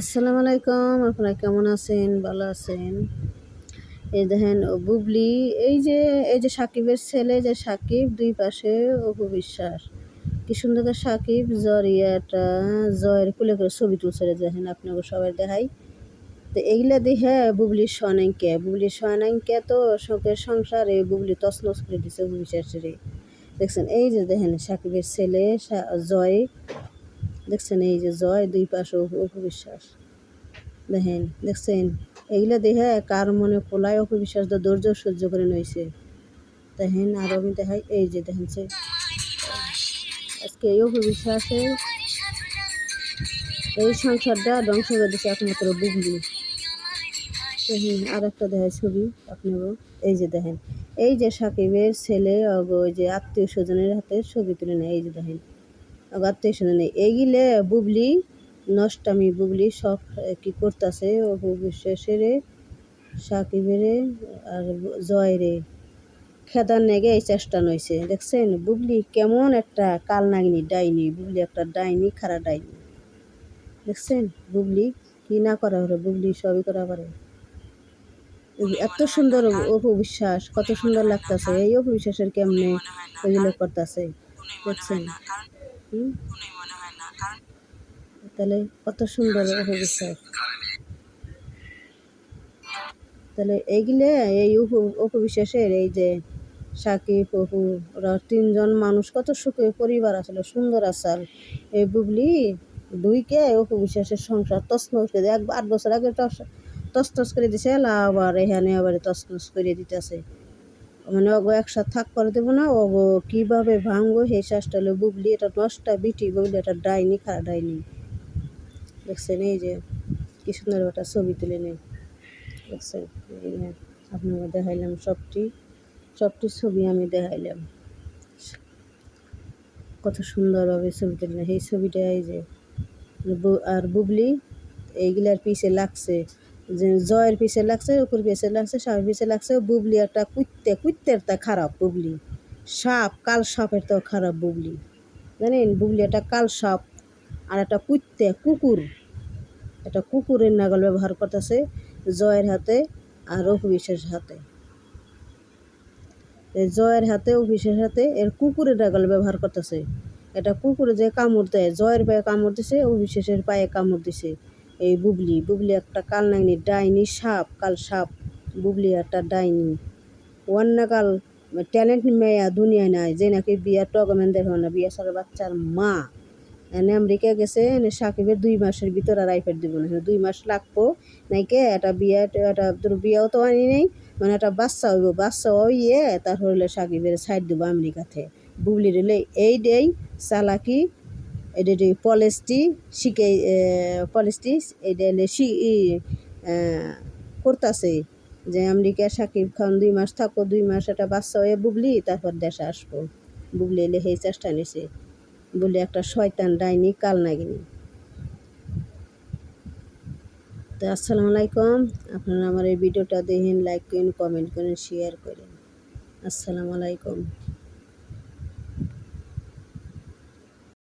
আসসালামু আলাইকুম, আপনারা কেমন আছেন? ভালো আছেন? এই দেখেন বুবলি, এই যে এই যে সাকিবের ছেলে, যে সাকিব, দুই পাশে অপু বিশ্বাস। কি সুন্দর সাকিব জরিয়াটা জয়ের কুলে করে ছবি তুলছে দেখেন, আপনাকে সবাই দেখাই। তো এইগুলা দেখে বুবলির সনাইকে বুবলির সনাইকে তো শোকের সংসারে বুবলি তসনস করে দিছে অপু বিশ্বাসের। দেখছেন, এই যে দেখেন, সাকিবের ছেলে জয় দেখছেন এই যে জয় দুই পাশে অপবিশ্বাস। দেখেন, দেখছেন? এইগুলা দেখে কার মনে পোলায় অপবিশ্বাস তো ধৈর্য সহ্য করে নইছে। দেখেন, আর আমি দেখাই, এই যে দেখেন সে। আজকে এই অপবিশ্বাসের এই সংসারটা ধ্বংস করে দিচ্ছে একমাত্র বুবলি দেখেন আর একটা দেখায় ছবি আপনারও। এই যে দেখেন, এই যে সাকিবের ছেলে ওই যে আত্মীয় স্বজনের হাতে ছবি তুলে নেয়, এই যে দেখেন। আত্মীয় নেই। এগিলে বুবলি, নষ্টামি, বুবলি সব কি করতেছে? অপু বিশ্বাসের সাকিবের আর জয়রে খেদার নেগে এই চেষ্টা নইছে। দেখছেন, বুবলি কেমন একটা কাল নাগিনি, ডাইনি। বুবলি একটা ডাইনি খারা ডাইনি। দেখছেন, বুবলি কি না করা হলো? বুবলি সবই করা পারে। এত সুন্দর অপবিশ্বাস, কত সুন্দর লাগতেছে। এই অপু বিশ্বাসের কেমনে ওইগুলো করতেছে? দেখছেন। তাহলে কত সুন্দর তাহলে এইগুলো এই উপবিশ্বাসের এই যে সাকিব, অপু, ওরা তিনজন মানুষ, কত সুখে পরিবার আসলে, সুন্দর আসাল এই বুবলি দুইকে উপবিশ্বাসের সংসার তসনস করে এক, আট বছর আগে তসনস করে দিছে, আবার এখানে আবার তসনস করে দিতেছে। মানে অগো একসাথে থাক করে দেবো না অগো কীভাবে ভাঙবো সেই শ্বাসটা হলো বুবলি, এটা নষ্টা বিটি বুবলি এটা ডাইনি খারাপ ডাইনি। দেখছেন এই যে, কি সুন্দর একটা ছবি তুলে নেই দেখছেন, এই আপনাকে দেখাইলাম সবটি সবটি ছবি আমি দেখাইলাম। কত সুন্দরভাবে ছবি তুলে সেই ছবিটা এই যে আর বুবলি, এইগুলার পিছে লাগছে। যে জয়ের পিছে লাগছে, উপর পিছে লাগছে সাপের পিছে লাগছে, বুবলি একটা কুত্তে কুত্তের তা খারাপ বুবলি। সাপ, কাল সাপের তো খারাপ বুবলি। জানেন, বুবলি একটা কাল সাপ আর একটা কুত্তে কুকুর। একটা কুকুরের নাগাল ব্যবহার করতেছে জয়ের হাতে আর অফিসের হাতে। জয়ের হাতে, অফিসের হাতে এর কুকুরের নাগাল ব্যবহার করতেছে। এটা কুকুরে যে কামড় দেয়, জয়ের পায়ে কামড় দিছে অভিশেষের পায়ে কামড় দিছে। এই বুবলি বুবলি একটা কাল নাইনি, ডাইনি সাপ, কাল সাপ, বুবলি একটা ডাইনি। ওয়ান্না কাল ট্যালেন্ট মেয়া দুনিয়ায় নাই, যে নাকি বিয়া টগমেন দেখো না, বিয়া সারা বাচ্চার মা। এনে আমেরিকা গেছে, এনে সাকিবের দুই মাসের ভিতরে আর আইফের দিব না, দুই মাস লাগবো। নাইকে এটা বিয়া, এটা তোর বিয়াও তো আনি নেই মানে একটা বাচ্চা হইব, বাচ্চা হইয়ে তার হইলে সাকিবের সাইড দিব আমেরিকাতে। বুবলি রেলে এই দেই, চালাকি এটা পলেস্টি শিখে পলেস্টি, এটা শি করতেছে যে আমেরিকা সাকিব খান দুই মাস থাকো, দুই মাস একটা বাচ্চা হয়ে বুবলি, তারপর দেশে আসব। বুবলি এলে সেই চেষ্টা নিছে। বলে একটা শয়তান ডাইনি, কাল নাগিনি। তো আসসালামু আলাইকুম। আপনারা আমার এই ভিডিওটা দেখেন, লাইক করেন, কমেন্ট করেন শেয়ার করেন। আসসালামু আলাইকুম।